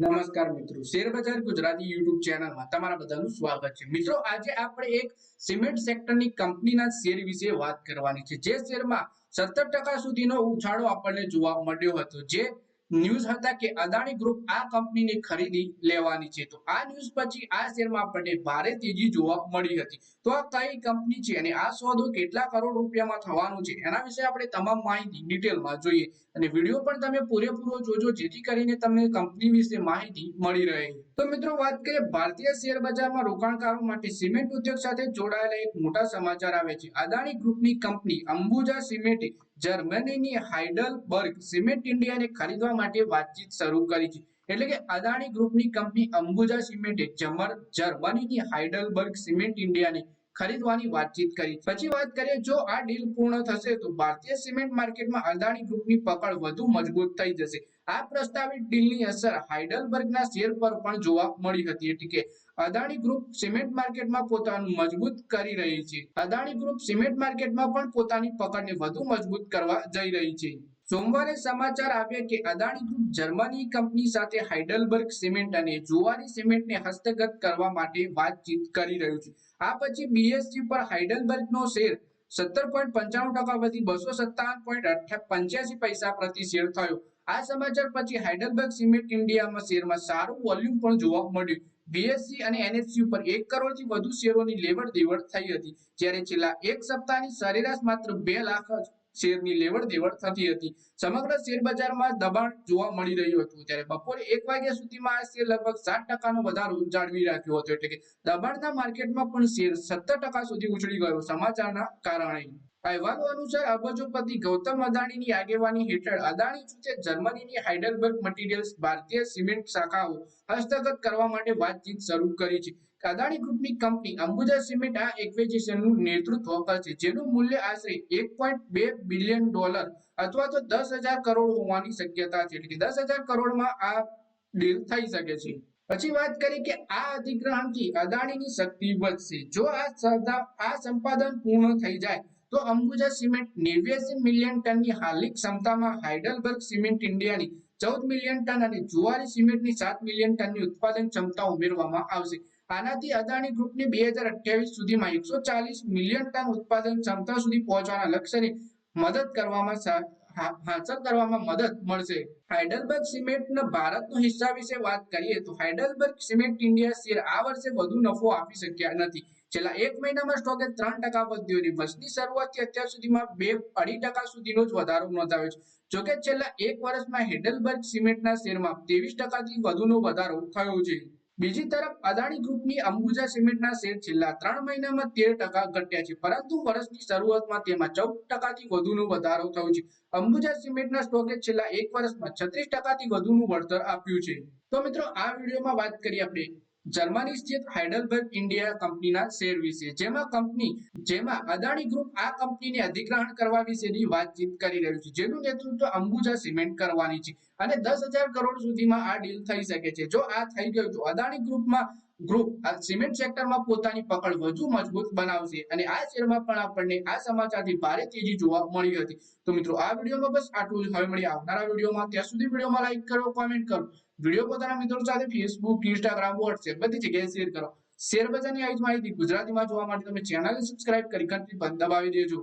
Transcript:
નમસ્કાર મિત્રો. શેર બજાર ગુજરાતી યુટ્યુબ ચેનલમાં તમારા બધાનું સ્વાગત છે. મિત્રો, આજે આપણે એક સિમેન્ટ સેક્ટરની કંપનીના શેર વિશે વાત કરવાની છે. જે શેરમાં સત્તર ટકા સુધીનો ઉછાળો આપણને જોવા મળ્યો હતો. જે ન્યૂઝ હતા કે અદાણી ગ્રુપ આ કંપનીની ખરીદી લેવાની છે. તો આ ન્યૂઝ પછી આ શેરમાં આપણને ભારે તેજી જોવા મળી હતી. તો આ કઈ કંપની છે અને આ સોદો કેટલા કરોડ રૂપિયામાં થવાનું છે એના વિશે આપણે તમામ માહિતી ડિટેલમાં જોઈએ. અને વીડિયો પણ તમે પૂરેપૂરો જોજો, જેથી કરીને તમને કંપની વિશે માહિતી મળી રહે. તો મિત્રો વાત કરીએ ભારતીય શેર બજારમાં રોકાણકારો માટે સિમેન્ટ ઉદ્યોગ સાથે જોડાયેલા એક મોટા સમાચાર આવે છે. અદાણી ગ્રુપની કંપની અંબુજા સિમેન્ટે જર્મનીની હાઇડલબર્ગ સિમેન્ટ ઇન્ડિયાને ખરીદવા માટે વાતચીત શરૂ કરી છે. એટલે કે અદાણી ગ્રુપની કંપની અંબુજા સિમેન્ટે જર્મનીની હાઇડલબર્ગ સિમેન્ટ ઇન્ડિયાને ખરીદવાની વાતચીત કરી. પછી વાત કરીએ, જો આ ડીલ પૂર્ણ થશે તો ભારતીય સિમેન્ટ માર્કેટમાં અદાણી ગ્રુપની પકડ વધુ મજબૂત થઈ જશે. આ પ્રસ્તાવિત ડીલની અસર હાઇડલબર્ગના શેર પર પણ જોવા મળી હતી. એટલે કે અદાણી ગ્રુપ સિમેન્ટ માર્કેટમાં પોતાનું મજબૂત કરી રહી છે. અદાણી ગ્રુપ સિમેન્ટ માર્કેટમાં પણ પોતાની પકડને વધુ મજબૂત કરવા જઈ રહી છે. સોમવારે સમાચાર આવ્યા કે અદાણી ગ્રુપ જર્મની કંપની સાથે હાઇડલબર્ગ સિમેન્ટ અને જુવારી સિમેન્ટને હસ્તગત કરવા માટે વાતચીત કરી રહ્યું છે. આ પછી બીએસસી પર હાઇડલબર્ગનો શેર સત્તર પોઈન્ટ પંચાણું ટકા વધી બસો સત્તાવન પોઈન્ટ પંચ્યાસી પૈસા પ્રતિ શેર થયો. આ સમાચાર પછી હાઇડલબર્ગ સિમેન્ટ ઇન્ડિયામાં શેરમાં સારું વોલ્યુમ પણ જોવા મળ્યું. બીએસસી અને એનએસસી ઉપર એક કરોડથી વધુ શેરોની લેવડ દેવડ થઈ હતી, જ્યારે છેલ્લા એક સપ્તાહની સરેરાશ માત્ર બે લાખ શેરની લેવડ દેવડ થતી હતી. સમગ્ર શેર બજારમાં દબાણ જોવા મળી રહ્યું હતું, ત્યારે બપોરે એક વાગ્યા સુધીમાં આ શેર લગભગ સાત ટકાનો વધારો જાળવી રાખ્યો હતો, એટલે કે દબાણના માર્કેટમાં પણ શેર સત્તર ટકા સુધી ઉછળી ગયો, સમાચારના કારણે. અહેવાલો અનુસાર અબજોપતિ ગૌતમ અદાણીની આગેવાની હેઠળ અદાણી જૂથે જર્મનીની હાઇડલબર્ગ મટીરિયલ્સ ભારતીય સિમેન્ટ શાખાઓ હસ્તગત કરવા માટે વાતચીત શરૂ કરી છે. અદાણી ગ્રુપની કંપની અંબુજા સિમેન્ટ આ એક્વિઝિશનનું નેતૃત્વ કરશે, જેનું મૂલ્ય આશરે એક પોઈન્ટ બે બિલિયન ડોલર અથવા તો દસ હજાર કરોડ હોવાની શક્યતા છે. એટલે કે દસ હજાર કરોડમાં આ ડીલ થઈ શકે છે. પછી વાત કરી કે આ અધિગ્રહણથી અદાણીની શક્તિ વધશે. જો આ આ સંપાદન પૂર્ણ થઈ જાય તો અંબુજા સિમેન્ટ નેવ્યાસી મિલિયન ટનની હાલની ક્ષમતામાં હાઇડલબર્ગ સિમેન્ટ ઇન્ડિયાની ચૌદ મિલિયન ટન અને જુવારી સિમેન્ટની સાત મિલિયન ટનની ઉત્પાદન ક્ષમતા ઉમેરવામાં આવશે. આનાથી અદાણી ગ્રુપને બે હજાર અઠ્યાવીસ સુધીમાં એકસો ચાલીસ મિલિયન ટન ઉત્પાદન ક્ષમતા સુધી પહોંચવાના લક્ષ્યને મદદ કરવામાં હાંસલ કરવામાં મદદ મળશે. હાઇડલબર્ગ સિમેન્ટના ભારતનો હિસ્સા વિશે વાત કરીએ તો હાઇડલબર્ગ સિમેન્ટ ઇન્ડિયા શેર આ વર્ષે વધુ નફો આપી શક્યા નથી. છેલ્લા એક મહિનામાં સ્ટોકે ત્રણ ટકા વધ્યો અને વર્ષની શરૂઆતથી અત્યાર સુધીમાં બે અઢી ટકા સુધીનો જ વધારો નોંધાયો છે. જોકે છેલ્લા એક વર્ષમાં હેડલબર્ગ સિમેન્ટના શેરમાં ત્રેવીસ ટકાથી વધુનો વધારો થયો છે. બીજી તરફ અદાણી ગ્રુપની અંબુજા સિમેન્ટના શેર છેલ્લા ત્રણ મહિનામાં તેર ટકા ઘટ્યા છે. પરંતુ વર્ષની શરૂઆતમાં તેમાં ચૌદ ટકાથી વધુનો વધારો થયો છે. અંબુજા સિમેન્ટના સ્ટોકે છેલ્લા એક વર્ષમાં છત્રીસ ટકાથી વધુનું વળતર આપ્યું છે. તો મિત્રો, આ વિડીયોમાં વાત કરીએ આપણે જર્મની સ્થિત હાઇડલબર્ગ ઇન્ડિયા કંપનીના શેર વિશે, જેમાં કંપની, જેમાં અદાણી ગ્રુપ આ કંપનીને અધિગ્રહણ કરવા વિશેની વાતચીત કરી રહ્યું છે. જેનું નેતૃત્વ અંબુજા સિમેન્ટ કરવાની છે. અને દસ હજાર કરોડ સુધીમાં આ ડીલ થઈ શકે છે. જો આ થઈ ગયું તો અદાણી ગ્રુપમાં ગ્રુપ આ સિમેન્ટ સેક્ટરમાં પોતાની પકડ વધુ મજબૂત બનાવશે અને આ શેરમાં પણ આપણને આ સમાચારથી ભારે તેજી જોવા મળી હતી. તો મિત્રો, આ વિડીયોમાં બસ આટલું જ. હવે મળી આવનારા વિડીયોમાં. ત્યાં સુધી વિડીયોમાં લાઈક કરો કોમેન્ટ કરો. વીડિયો પોતાના મિત્રો સાથે ફેસબુક ઇન્સ્ટાગ્રામ વોટ્સએપ બધી જગ્યાએ શેર કરો. શેર બજારની આવી માહિતી ગુજરાતીમાં જોવા માટે તમે ચેનલને સબસ્ક્રાઇબ કરી ઘંટી દબાવી દેજો.